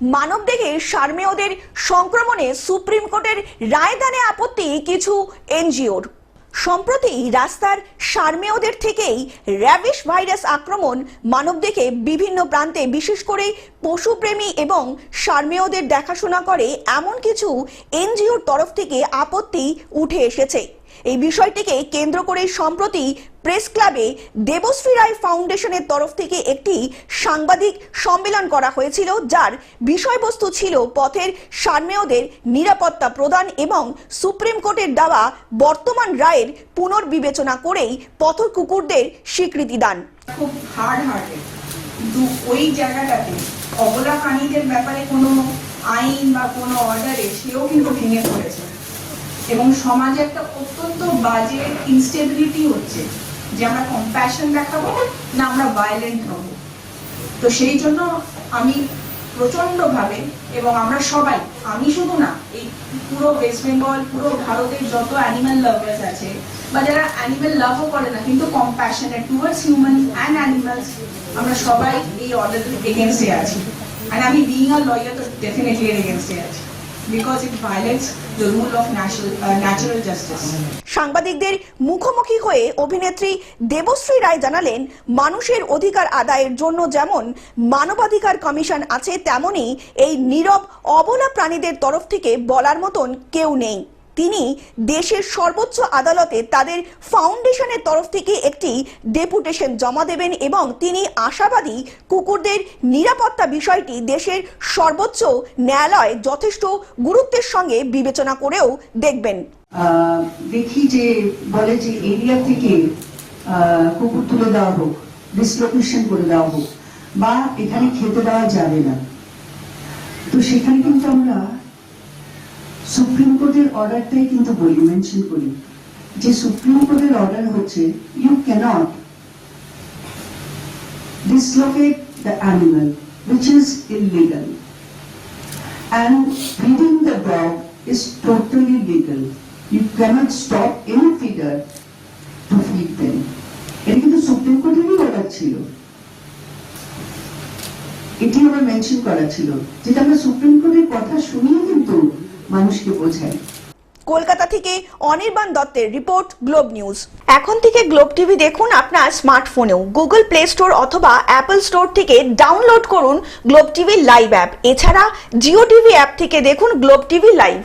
মানবদেহে সারমেয়দের সংক্রমণে সুপ্রিম কোর্টের রায়দানে আপত্তি কিছু এনজিওর। সম্প্রতি রাস্তার সারমেয়দের থেকেই র্যাবিশ ভাইরাস আক্রমণ মানবদেহে বিভিন্ন প্রান্তে, বিশেষ করে পশুপ্রেমী এবং সারমেয়দের দেখাশোনা করে এমন কিছু এনজিওর তরফ থেকে আপত্তি উঠে এসেছে। এই বিষয়টিকে কেন্দ্র করে সম্প্রতি প্রেস ক্লাবে দেবশ্রী রায় ফাউন্ডেশনের তরফ থেকে একটি সাংবাদিক সম্মেলন করা হয়েছিল, যার বিষয়বস্তু ছিল পথের সারমেয়দের নিরাপত্তা প্রদান এবং সুপ্রিম কোর্টের দেওয়া বর্তমান রায়ের পুনর্বিবেচনা করেই পথ কুকুরদের স্বীকৃতি দান। খুব হার্ড কিন্তু ওই জায়গাটাতে ব্যাপারে কোনো আইন বা কোনো অর্ডারে সেও কিন্তু ভেঙে পড়েছে। এবং সমাজে একটা অত্যন্ত বাজে ইনস্টেবিলিটি হচ্ছে যে আমরা কম্প্যাশন দেখাবো না আমরা ভায়োলেন্ট হব। তো সেই জন্য আমি প্রচন্ডভাবে এবং আমরা সবাই, আমি শুধু না, এই পুরো ওয়েস্ট বেঙ্গল পুরো ভারতের যত অ্যানিম্যাল লাভার্স আছে বা যারা অ্যানিম্যাল লাভও করে না, কিন্তু compassionate towards human and animals আমরা সবাই এই অর্ডার এগেনস্টে আছি। আর আমি বিং আ লয়ার তো ডেফিনেটলি এগেনস্টে আছি। জাস্টিস সাংবাদিকদের মুখোমুখি হয়ে অভিনেত্রী দেবশ্রী রায় জানালেন, মানুষের অধিকার আদায়ের জন্য যেমন মানবাধিকার কমিশন আছে, তেমনই এই নীরব অবলা প্রাণীদের তরফ থেকে বলার মতন কেউ নেই। তিনি দেশের সর্বোচ্চ আদালতে তাদের ফাউন্ডেশনের তরফ থেকে একটি ডেপুটেশন জমা দেবেন এবং তিনি আশাবাদী কুকুরদের নিরাপত্তা বিষয়টি দেশের সর্বোচ্চ ন্যায়ালয় যথেষ্ট গুরুত্বের সঙ্গে বিবেচনা করেও দেখবেন। দেখি যে বলে যে এরিয়া থেকে কুকুর তুলে দেওয়া হোক ডিসলোকেশন করে দেওয়া হোক, বা এখানে খেতে দেওয়া যাবে না। তো সেখানে কিন্তু আমরা সুপ্রিম কোর্টের অর্ডারটাই কিন্তু বলি মেনশন করি যে সুপ্রিম কোর্টের অর্ডার হচ্ছে you can't dislocate the animal, which is illegal and feeding the dog is totally legal. You cannot stop any feeder to feed them. এটা কিন্তু সুপ্রিম কোর্টেরই অর্ডার ছিল এটি আমার মেনশন করা ছিল যেটা আমরা সুপ্রিম কোর্টের কথা শুনিয়ে কিন্তু মানুষকে বোঝায়। কলকাতা থেকে অনির্বাণ দত্তের রিপোর্ট, গ্লোব নিউজ। এখন থেকে গ্লোব টিভি দেখুন আপনার স্মার্টফোনেও। গুগল প্লে স্টোর অথবা অ্যাপল স্টোর থেকে ডাউনলোড করুন গ্লোব টিভি লাইভ অ্যাপ। এছাড়া জিও টিভি অ্যাপ থেকে দেখুন গ্লোব টিভি লাইভ।